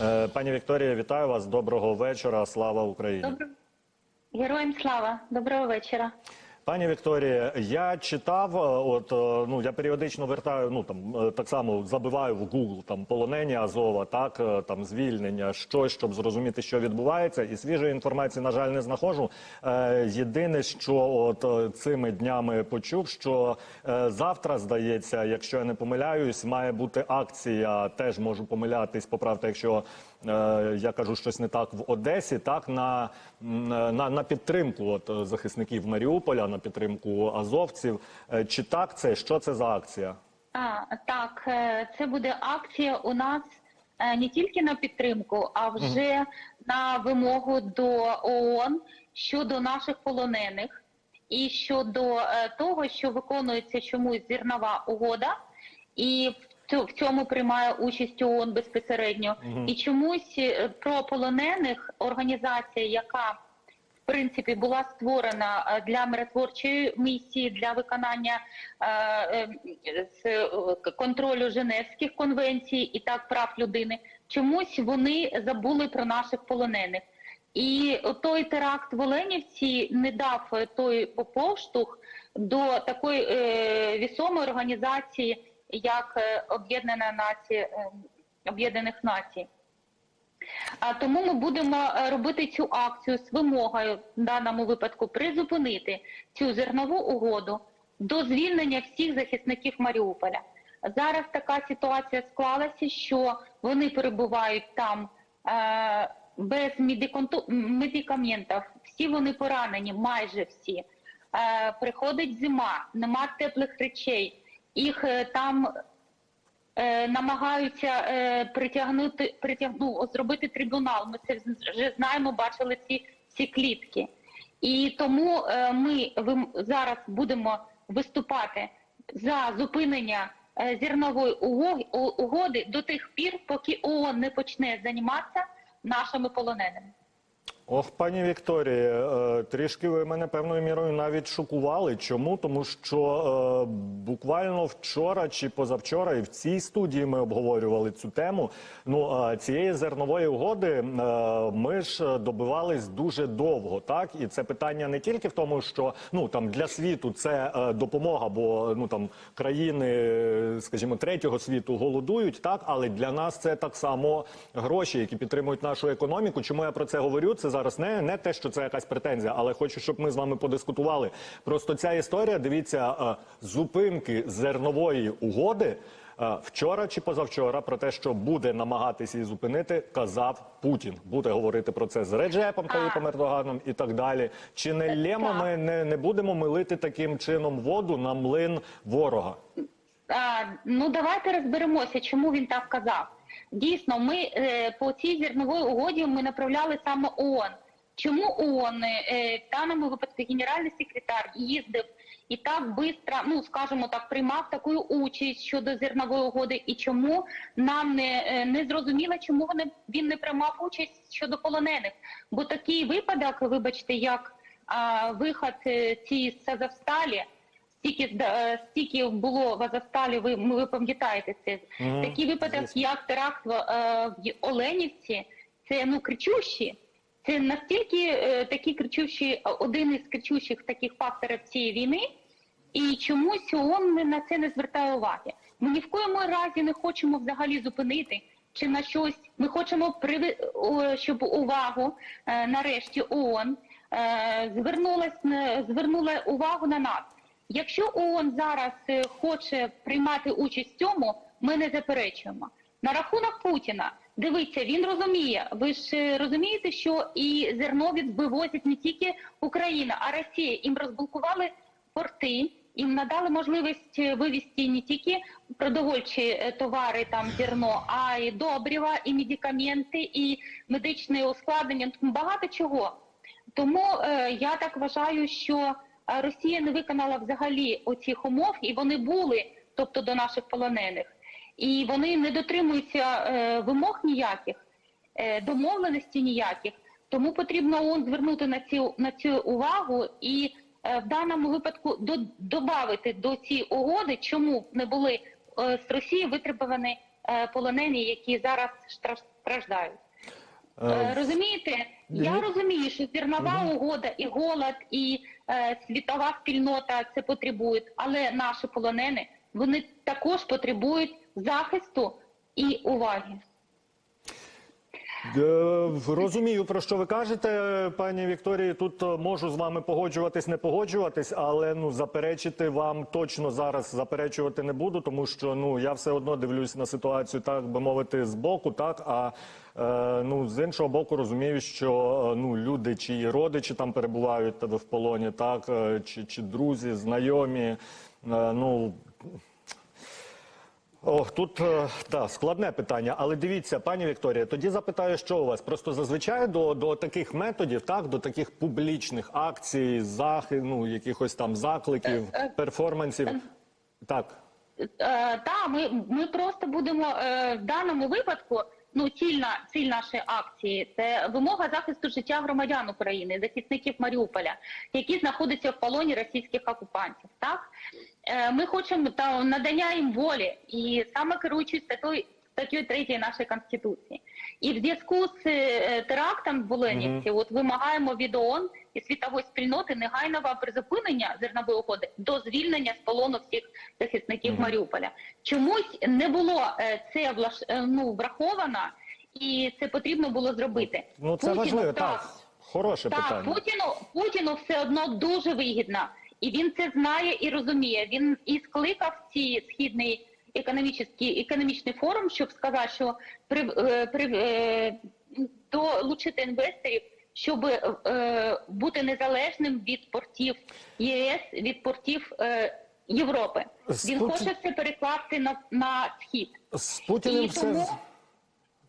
Е, Пані Вікторія, вітаю вас. Доброго вечора. Слава Україні. Доброго героям слава, доброго вечора. Пані Вікторія, я читав, е, от е, ну я періодично вертаю, ну там е, так само забиваю в Google там полонені Азова, так там звільнення, щось, щоб зрозуміти, що відбувається, і свіжої інформації, на жаль, не знаходжу. Єдине, що от цими днями почув, що завтра здається, якщо я не помиляюсь, має бути акція. Теж можу помилятись, поправте, якщо я кажу щось не так в Одесі, так на, на, на підтримку от захисників Маріуполя, на підтримку азовців. Е, Чи так це? Що це за акція? А так, е, це буде акція у нас е, не тільки на підтримку, а вже на вимогу до ООН щодо наших полонених і щодо того, що виконується чомусь зернова угода, і в цьому приймає участь ООН безпосередньо. І чомусь про полонених організація, яка принципі була створена е, для миротворчої місії для виконання е, е, контролю Женевських конвенцій і так прав людини. Чомусь вони забули про наших полонених. І той теракт в Оленівці не дав той поштовх до такої вісомої організації, як Об'єднана Нація Об'єднаних Націй. А тому ми будемо е, робити цю акцію з вимогою в даному випадку призупинити цю зернову угоду до звільнення всіх захисників Маріуполя. Зараз така ситуація склалася, що вони перебувають там е, без медикаментів. Всі вони поранені, майже всі. Е, приходить зима, нема теплих речей. Їх е, там намагаються е, притягнути, притягну, зробити трибунал. Ми це вже знаємо, бачили ці всі клітки. І тому е, ми зараз будемо виступати за зупинення е, зернової угоди до тих пір, поки ООН не почне займатися нашими полоненими. Ох, пані Вікторія, е, трішки ви мене певною мірою навіть шокували. Чому? Тому що е, буквально вчора чи позавчора, і в цій студії ми обговорювали цю тему. Ну е, цієї зернової угоди е, ми ж добивались дуже довго, так і це питання не тільки в тому, що ну там для світу це е, допомога, бо ну там країни, скажімо, третього світу голодують, так але для нас це так само гроші, які підтримують нашу економіку. Чому я про це говорю? Це зараз не, не те, що це якась претензія, але хочу, щоб ми з вами подискутували. Просто ця історія, дивіться, е, зупинки зернової угоди. е, Вчора чи позавчора про те, що буде намагатися її зупинити, казав Путін. Буде говорити про це з Реджепом Таїпом Ердоганом і так далі. Чи не лємо ми не, не будемо милити таким чином воду на млин ворога? Ну давайте розберемося, чому він так казав. Дійсно, ми е, по цій зерновій угоді ми направляли саме ООН. Чому ООН, е, в даному випадку генеральний секретар їздив і так швидко, ну скажімо так, приймав таку участь щодо зернової угоди, і чому нам не, е, не зрозуміло, чому вони, він не приймав участь щодо полонених? Бо такий випадок, вибачте, як а, виход е, цієї з Азовсталі, стільки е, стільки було в Азовсталі, ви, ви пам'ятаєте це. Такий випадок, звісно. як теракт в, е, в Оленівці, це ну кричущі. Це настільки е, такі кричущі, один із кричущих таких факторів цієї війни, і чомусь ООН не- на це не звертає уваги. Ми ні в коєму разі не хочемо взагалі зупинити чи на щось. Ми хочемо приви... щоб увагу е, нарешті ООН е, звернулась на- звернула увагу на нас. Якщо ООН зараз е, хоче приймати участь в цьому, ми не заперечуємо. На рахунок Путіна, дивіться, він розуміє. Ви ж е, розумієте, що і зерно вивозять не тільки Україна, а Росія. Їм розблокували порти, їм надали можливість е, вивезти не тільки продовольчі товари, там зерно, а й добрива, і медикаменти, і медичне ускладнення. Багато чого. Тому е, я так вважаю, що Росія не виконала взагалі оцих умов, і вони були, тобто до наших полонених, і вони не дотримуються е, вимог ніяких, е, домовленості ніяких. Тому потрібно ООН звернути на цю на цю увагу і е, в даному випадку до, додати до цієї угоди, чому не були е, з Росії витребувані е, полонені, які зараз страждають. Е, Розумієте, я розумію, що зернова угода і голод, і е, світова спільнота це потребують, але наші полонени вони також потребують захисту і уваги. Е, Розумію, про що ви кажете, пані Вікторії. Тут е, можу з вами погоджуватись, не погоджуватись, але ну заперечити вам точно зараз заперечувати не буду, тому що ну я все одно дивлюсь на ситуацію, так би мовити, з боку, так а е, ну з іншого боку, розумію, що ну люди, чиї родичі там перебувають в полоні, так чи, чи друзі, знайомі, ну. Ох, тут е, та складне питання, але дивіться, пані Вікторія, тоді запитаю, що у вас просто зазвичай до, до таких методів, так до таких публічних акцій, захи, ну якихось там закликів, перформансів. Так, Е, та, ми, ми просто будемо е, в даному випадку. Ну, цільна ціль нашої акції це вимога захисту життя громадян України, захисників Маріуполя, які знаходяться в полоні російських окупантів. Так е, ми хочемо та надання їм волі, і саме керуючись статтею статтею 3 нашої конституції. І в зв'язку з е, терактом в Оленівці, от вимагаємо від ООН і світової спільноти негайного призупинення зернової угоди до звільнення з полону всіх захисників Маріуполя. Чомусь не було е, це влаш- е, ну, враховано, і це потрібно було зробити. ну це Путіну, важливо, так. Хороше так, питання. Путіну Путіну все одно дуже вигідно, і він це знає і розуміє. Він і скликав ці східний економічний, економічний форум, щоб сказати, що при, е, при е, долучити інвесторів, щоб е, бути незалежним від портів ЄС, від портів е, Європи. З Він Путін- хоче це перекласти на, на схід. З Путіним все тому-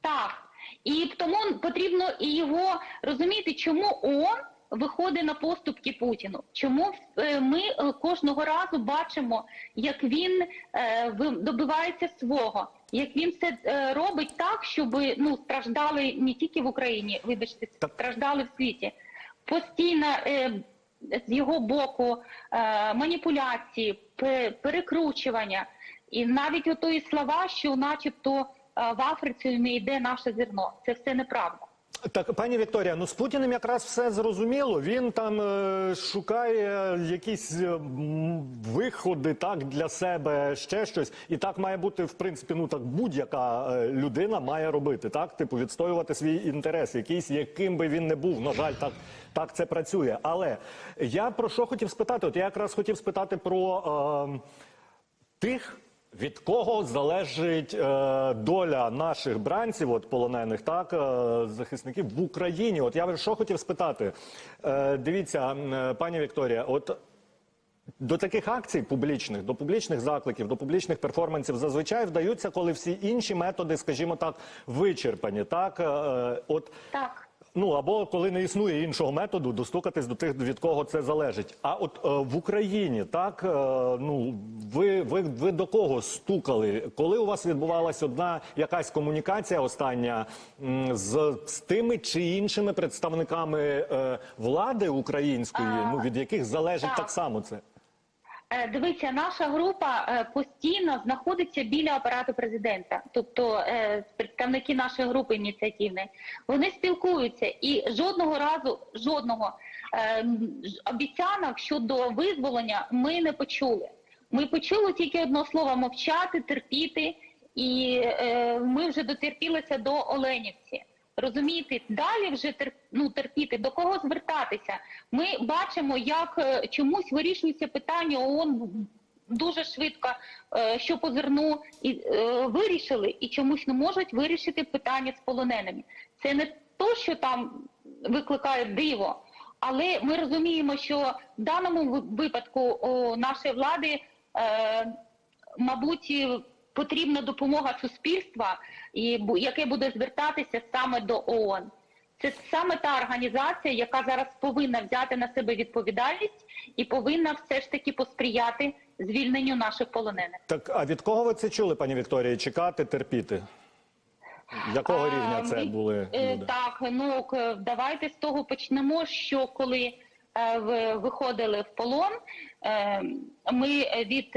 Так. І тому потрібно і його розуміти, чому ООН виходить на поступки Путіну. Чому е, ми е, кожного разу бачимо, як він е, добивається свого, як він все робить так, щоб ну страждали не тільки в Україні, вибачте, страждали в світі. Постійно з його боку маніпуляції, перекручування, і навіть отої слова, що, начебто, в Африці не йде наше зерно. Це все неправда. Так, пані Вікторія, ну з Путіним якраз все зрозуміло. Він там е, шукає якісь е, виходи так для себе, ще щось, і так має бути в принципі. Ну так будь-яка е, людина має робити, так типу відстоювати свій інтерес, якийсь яким би він не був. На жаль, так, так це працює. Але я про що хотів спитати? От я якраз хотів спитати про. Е, тих, від кого залежить е, доля наших бранців, от полонених, так е, захисників в Україні. От я що хотів спитати. Е, дивіться, е, пані Вікторія, от. До таких акцій публічних, до публічних закликів, до публічних перформансів зазвичай вдаються, коли всі інші методи, скажімо так, вичерпані. Так, е, от Так. Ну або коли не існує іншого методу, достукатись до тих, від кого це залежить. А от е, в Україні так е, ну ви, ви, ви до кого стукали? Коли у вас відбувалась одна якась комунікація остання з, з тими чи іншими представниками е, влади української, А, ну від яких залежить так. так само це? Е, Дивіться, наша група е, постійно знаходиться біля апарату президента, тобто е, представники нашої групи ініціативної, вони спілкуються і жодного разу, жодного обіцянок щодо визволення ми не почули. Ми почули тільки одне слово мовчати, терпіти, і ми вже дотерпілися до Оленівці. Розумієте, далі вже тер, ну, терпіти, до кого звертатися. Ми бачимо, як е, чомусь вирішується питання ООН дуже швидко, е, що по зерну і е, вирішили, і чомусь не можуть вирішити питання з полоненими. Це не то, що там викликає диво, але ми розуміємо, що в даному випадку о, нашої влади. Мабуть, потрібна допомога суспільства, і яке буде звертатися саме до ООН. Це саме та організація, яка зараз повинна взяти на себе відповідальність і повинна все ж таки посприяти звільненню наших полонених. Так а від кого ви це чули, пані Вікторія? Чекати, терпіти? Якого рівня це були Е, люди? Так, ну давайте з того почнемо. Що коли е, ви виходили в полон, е, ми від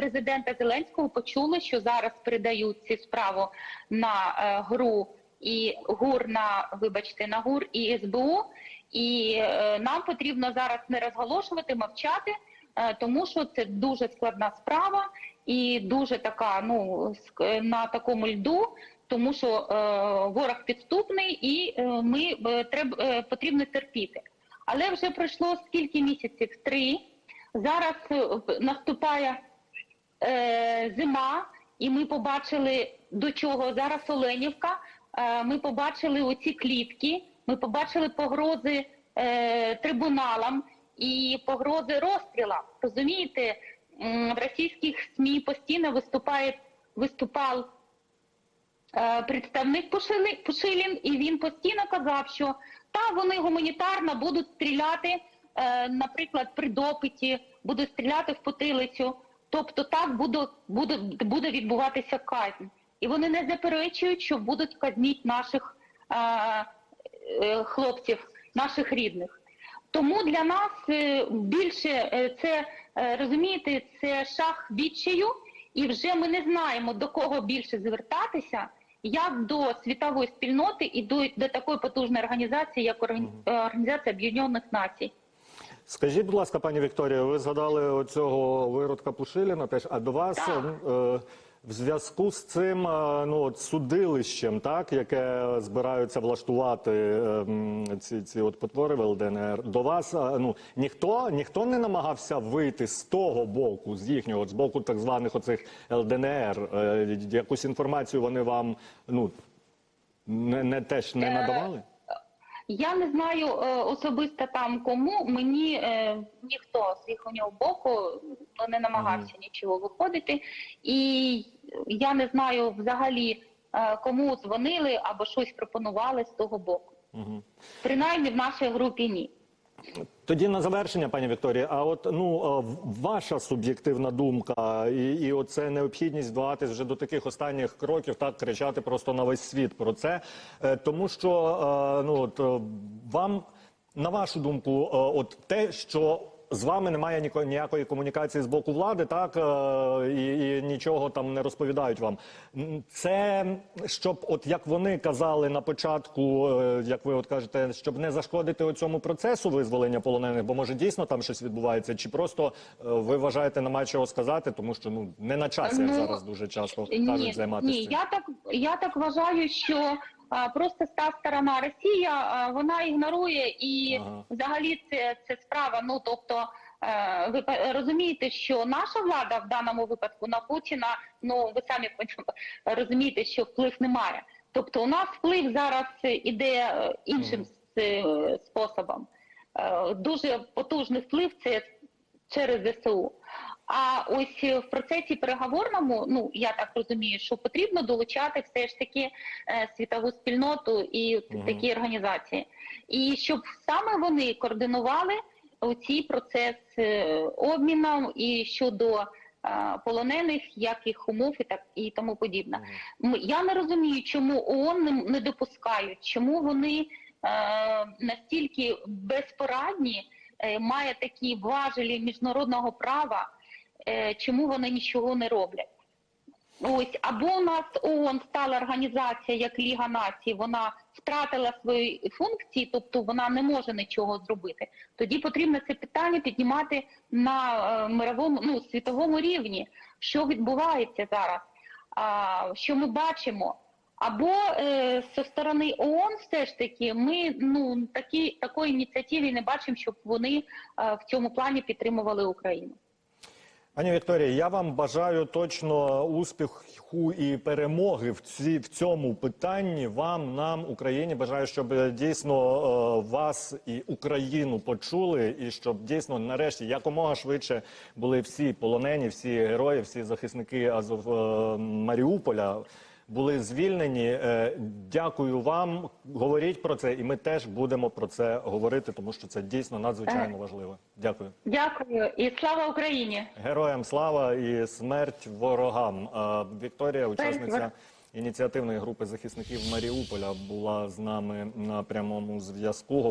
президента Зеленського почули, що зараз передають цю справу на е, ГРУ і ГУР на вибачте на ГУР і СБУ. І е, нам потрібно зараз не розголошувати, мовчати, е, тому що це дуже складна справа і дуже така, ну на такому льду, тому що ворог підступний, і ми треба потрібно терпіти. Але вже пройшло скільки місяців? Три. Зараз наступає е, зима, і ми побачили до чого зараз Оленівка. Е, ми побачили оці клітки, ми побачили погрози е, трибуналам і погрози розстріла. Розумієте, в російських СМІ постійно виступає виступав е, представник Пушили- Пушилін, і він постійно казав, що та вони гуманітарно будуть стріляти, е, наприклад, при допиті, будуть стріляти в потилицю. Тобто так буде, буде, буде відбуватися казнь. І вони не заперечують, що будуть казніть наших е, е, хлопців, наших рідних. Тому для нас е, більше е, це е, розумієте, це шах відчаю, і вже ми не знаємо до кого більше звертатися, як до світової спільноти і до, до такої потужної організації, як Органі- Організація Об'єднаних Націй. Скажіть, будь ласка, пані Вікторія, ви згадали оцього виродка Пушиліна теж. А до вас е, в зв'язку з цим е, ну, от судилищем, так, яке збираються влаштувати е, м, ці, ці от потвори в ЛДНР, до вас е, ну, ніхто, ніхто не намагався вийти з того боку, з їхнього, от з боку так званих оцих ЛДНР. Е, якусь інформацію вони вам ну, не, не теж не Е, надавали? Я не знаю е, особисто там кому. Мені е, ніхто з їхнього боку ну, не намагався нічого виходити, і я не знаю взагалі е, кому дзвонили або щось пропонували з того боку. Угу. Принаймні в нашій групі ні. Тоді на завершення, пані Вікторія, а от ну е, ваша суб'єктивна думка, і, і оце необхідність вдаватись вже до таких останніх кроків, так кричати просто на весь світ про це, Е, тому що е, ну от вам на вашу думку, от те, що з вами немає ніко- ніякої комунікації з боку влади, так е, і, і нічого там не розповідають вам. Це щоб, от як вони казали на початку, е, як ви от кажете, щоб не зашкодити цьому процесу визволення полонених, бо може дійсно там щось відбувається, чи просто е, ви вважаєте, нема чого сказати, тому що ну не на часі, Ну, зараз дуже часто кажуть займатися. ні, я так я так вважаю, що просто та сторона Росія вона ігнорує і Ага. взагалі це, це справа. Ну тобто. е, Ви розумієте, що наша влада в даному випадку на Путіна, ну ви самі розумієте, що вплив немає. Тобто, у нас вплив зараз іде е, іншим е, способом. Е, Дуже потужний вплив це через ЗСУ. А ось е, в процесі переговорному, ну я так розумію, що потрібно долучати все ж таки е, світову спільноту і Мгм. такі організації, і щоб саме вони координували цей процес е, обміну і щодо полонених, як їх умов і так і тому подібне. Я не розумію, чому ООН не, допускають, чому вони е, настільки безпорадні, е, має такі важелі міжнародного права, чому вони нічого не роблять. Ось або у нас ООН стала організація як Ліга Націй, вона втратила свої функції, тобто вона не може нічого зробити. Тоді потрібно це питання піднімати на е, мировому ну світовому рівні, що відбувається зараз, а, що ми бачимо. Або е, зі сторони ООН все ж таки ми ну такі такої ініціативи не бачимо, щоб вони е, в цьому плані підтримували Україну. Пані Вікторія, я вам бажаю точно успіху і перемоги в ці в цьому питанні. Вам, нам, Україні, бажаю, щоб е, дійсно е, вас і Україну почули, і щоб дійсно нарешті якомога швидше були всі полонені, всі герої, всі захисники Азов е, Маріуполя. Були звільнені. Е, Дякую вам. Говоріть про це, і ми теж будемо про це говорити, тому що це дійсно надзвичайно важливо. Дякую. Дякую і слава Україні! Героям слава і смерть ворогам. А, Вікторія, учасниця ініціативної групи захисників Маріуполя, була з нами на прямому зв'язку.